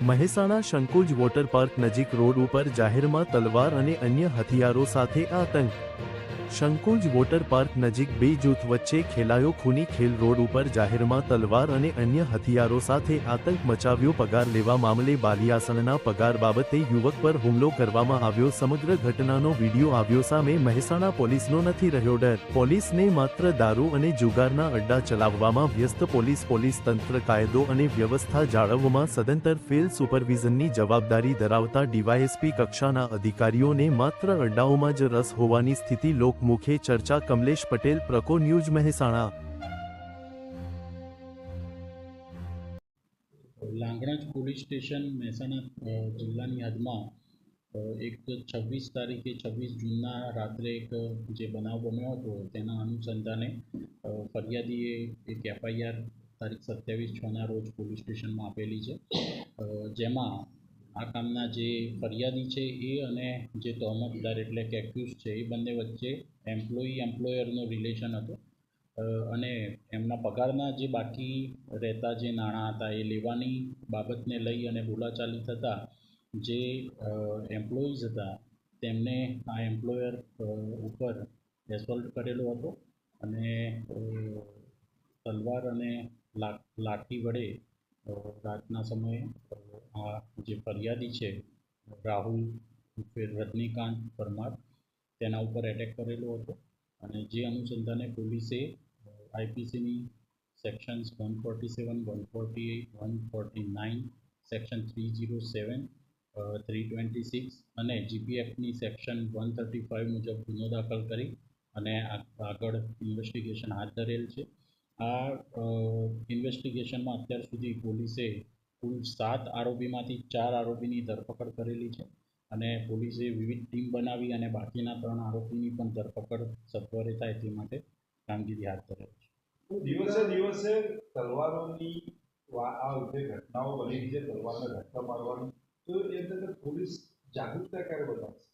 Mehsana શંકુજ water park નજીક road ઉપર જાહેરમાં તલવાર અને અન્ય હથિયારો સાથે આતંક. શંકુજ વોટર પાર્ક નજીક બે જૂથ વચ્ચે ખેલાયો ખૂની ખેલ રોડ ઉપર જાહેરમાં તલવાર અને અન્ય હથિયારો સાથે આતંક મચાવ્યો. પગાર લેવા મામલે બાલિયાસણના પગાર બાબતે યુવક પર હુમલો કરવામાં આવ્યો. સમગ્ર ઘટનાનો વીડિયો આવ્યો સામે મહેસાણા પોલીસનો નથી રહ્યો ડર. પોલીસને માત્ર દારૂ અને જુગારના અડ્ડા ચલાવવામાં વ્યસ્ત પોલીસ પોલીસ તંત્ર, કાયદો અને વ્યવસ્થા જાળવવામાં સદંતર ફેલ સુપરવિઝનની જવાબદારી ધરાવતા ડીવાયએસપી કક્ષાના અધિકારીઓને માત્ર અડ્ડાઓમાં જ રસ હોવાની સ્થિતિ લોકમુખે ચર્ચા Kamlesh Patel, પ્રકો news Mehsana. Langhnaj police station Mehsana જિલ્લાની હદમાં એક છવ્વીસ તારીખે છવ્વીસ જૂનના રાત્રે એક, જે બનાવ બન્યો હતો, તેના અનુસંધાને ફરિયાદીએ એક એફઆઈઆર તારીખ સત્યાવીસ છના રોજ પોલીસ સ્ટેશનમાં આપેલી છે. જેમાં આ કામના જે ફરિયાદી છે એ અને જે તહોમતદાર એટલે કે એક્યુઝ છે, એ બંને વચ્ચે એમ્પ્લોયી એમ્પ્લોયરનો રિલેશન હતો. અને એમના પગારના જે બાકી રહેતા જે નાણાં હતા, એ લેવાની બાબતને લઈ અને બોલાચાલી થતાં જે એમ્પ્લોઈઝ હતા, તેમને આ એમ્પ્લોયર ઉપર એસોલ્ટ કરેલો હતો અને તલવાર અને લાઠી વડે રાતના સમયે જે ફરિયાદી છે, રાહુલ ઉર્ફે રજનીકાંત પરમાર, તેના ઉપર એટેક કરેલો હતો અને જે અનુસંધાને પોલીસે આઈપીસીની sections one forty seven one forty eight one forty nine section three zero seven three twenty six અને જીપીએફની સેક્શન વન થર્ટી ફાઇવ મુજબ ગુનો દાખલ કરી અને આગળ ઇન્વેસ્ટિગેશન હાથ ધરેલ છે. આ ઇન્વેસ્ટિગેશનમાં અત્યાર સુધી પોલીસે કુલ સાત આરોપીમાંથી ચાર આરોપીની ધરપકડ કરેલી છે અને પોલીસે વિવિધ ટીમ બનાવી અને બાકીના ત્રણ આરોપીની પણ ધરપકડ સત્વરે થાય તે માટે કામગીરી હાથ ધરેલ છે. દિવસે દિવસે તલવારોની આ જે ઘટનાઓ બની છે તલવારને ધક્કા મારવાની તો એ અંદર પોલીસ જાગૃતતા ક્યારે બતાવશે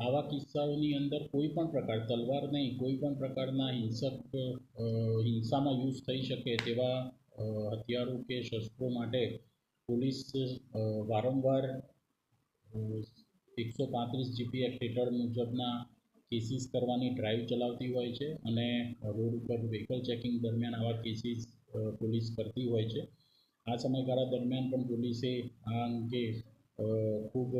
આવા કિસ્સાઓની અંદર કોઈ પણ પ્રકાર તલવાર નહીં કોઈ પણ પ્રકારના હિંસક હિંસામાં યુઝ થઈ શકે તેવા હથિયારો કે શસ્ત્રો માટે પોલીસ વારંવાર એકસો પાંત્રીસ જીપી એક્ટ હેઠળ મુજબના કેસીસ કરવાની ડ્રાઈવ ચલાવતી હોય છે અને રોડ ઉપર વ્હીકલ ચેકિંગ દરમિયાન આવા કેસીસ પોલીસ કરતી હોય છે. આ સમયગાળા દરમિયાન પણ પોલીસે આ અંગે ખૂબ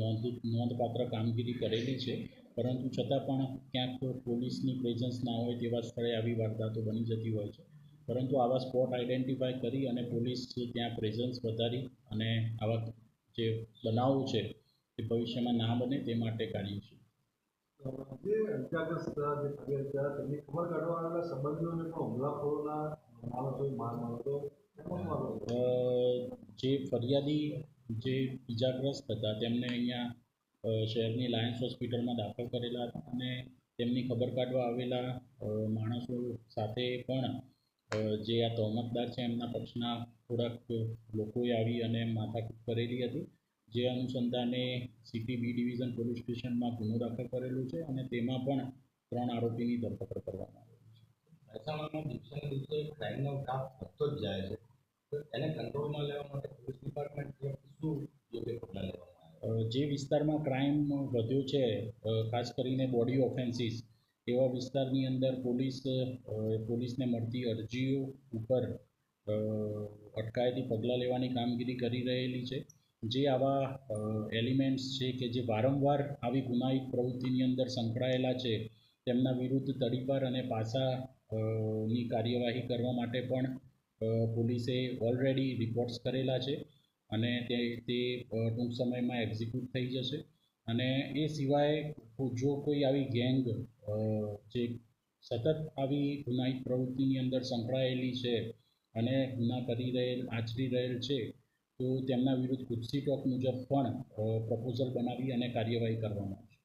નોંધ, નોંધપાત્ર કામગીરી કરેલી છે. પરંતુ છતાં પણ ક્યાંક પોલીસની પ્રેઝન્સ ના હોય તેવા સ્થળે આવી વારદાતો બની જતી હોય છે. પરંતુ આવા સ્પોટ આઈડેન્ટિફાય કરી અને પોલીસ ત્યાં પ્રેઝન્સ વધારી અને આવા જે બનાવો છે તે ભવિષ્યમાં ના બને તે માટે કાઢીએ છીએ. જે ઇજાગ્રસ્ત જે ફરિયાદ તેમની ખબર સંબંધીઓને પણ હુમલાખોરોના માણસો માર જે ફરિયાદી જે ઇજાગ્રસ્ત હતા તેમને અહીંયા શહેરની લાયન્સ હોસ્પિટલમાં દાખલ કરેલા હતા અને તેમની ખબર કાઢવા આવેલા માણસો સાથે પણ જે આ તહોમતદાર છે એમના પક્ષના થોડાક લોકોએ આવી અને માથાકૂટ કરેલી હતી જે અનુસંધાને સિટી બી ડિવિઝન પોલીસ સ્ટેશનમાં ગુનો દાખલ કરેલો છે અને તેમાં પણ ત્રણ આરોપીની ધરપકડ કરવામાં આવી છે. દિવસે ને દિવસે ક્રાઇમનો ગ્રાફ વધતો જ જાય છે. તો એને કંટ્રોલમાં લેવા માટે પોલીસ ડિપાર્ટમેન્ટ શું યોગ્ય પગલાં લેવામાં આવે જે વિસ્તારમાં ક્રાઇમ વધ્યો છે ખાસ કરીને બોડી ઓફેન્સીસ એવા વિસ્તારની અંદર પોલીસ પોલીસને મળતી અરજીઓ ઉપર અટકાયતી પગલાં લેવાની કામગીરી કરી રહેલી છે. જે આવા એલિમેન્ટ્સ છે કે જે વારંવાર આવી ગુનાહિત પ્રવૃત્તિની અંદર સંકળાયેલા છે, તેમના વિરુદ્ધ તડીપાર અને પાસા ની કાર્યવાહી કરવા માટે પણ પોલીસે ઓલરેડી રિપોર્ટ્સ કરેલા છે અને તે તે ટૂંક સમયમાં એક્ઝિક્યુટ થઈ જશે. અને એ સિવાય જો કોઈ આવી ગેંગ જે સતત આવી ગુનાહિત પ્રવૃત્તિની અંદર સંકળાયેલી છે અને ગુના કરી રહેલ, આચરી રહેલ છે, તો તેમના વિરુદ્ધ કુત્સી ટોક મુજબ પણ પ્રપોઝલ બનાવી અને કાર્યવાહી કરવામાં આવશે.